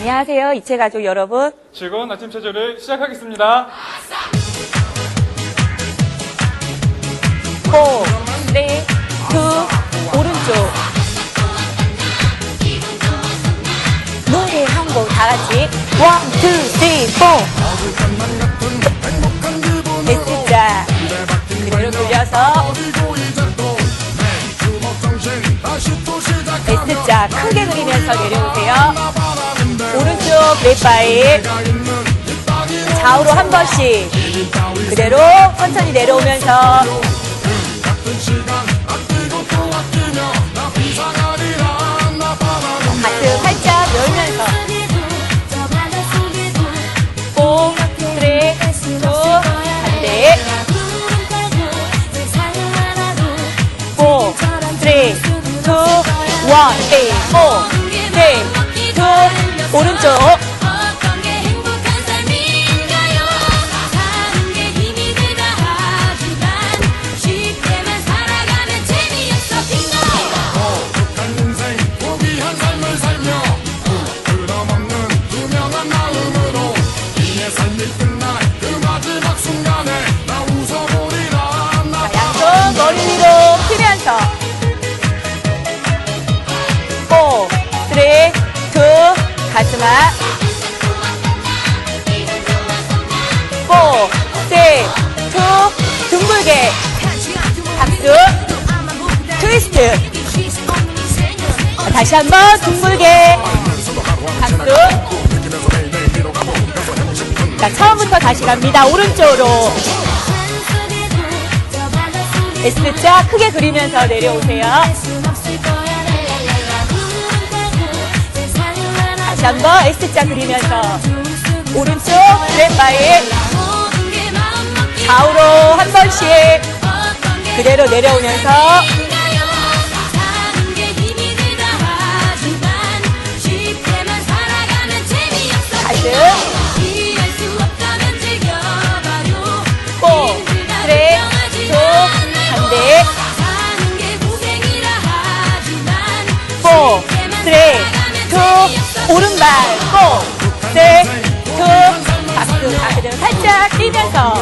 안녕하세요. 이체 가족 여러분. 즐거운 아침 체조를 시작하겠습니다. 4, 3, 2, 오른쪽. 노래 한 곡 다 같이. 1, 2, 3, 4. S자. 그대로 돌려서 S자 크게 그리면서 내려오세요. 오른쪽 랩바이. 좌우로 한 번씩 그대로 천천히 내려오면서 가슴 살짝 열면서 4, 3, 2, 반대. 4, 3, 2, 1, 4, 3, 앞 4, 3, 2, 둥글게. 박수. 트위스트 다시 한번 둥글게. 박수. 자 처음부터 다시 갑니다. 오른쪽으로. S자 크게 그리면서 내려오세요 한번 S자 그리면서 오른쪽 왼바이 좌우로 한 번씩 그대로 내려오면서 오른발 4, 3, 2, 박수 다 그대로 살짝 뛰면서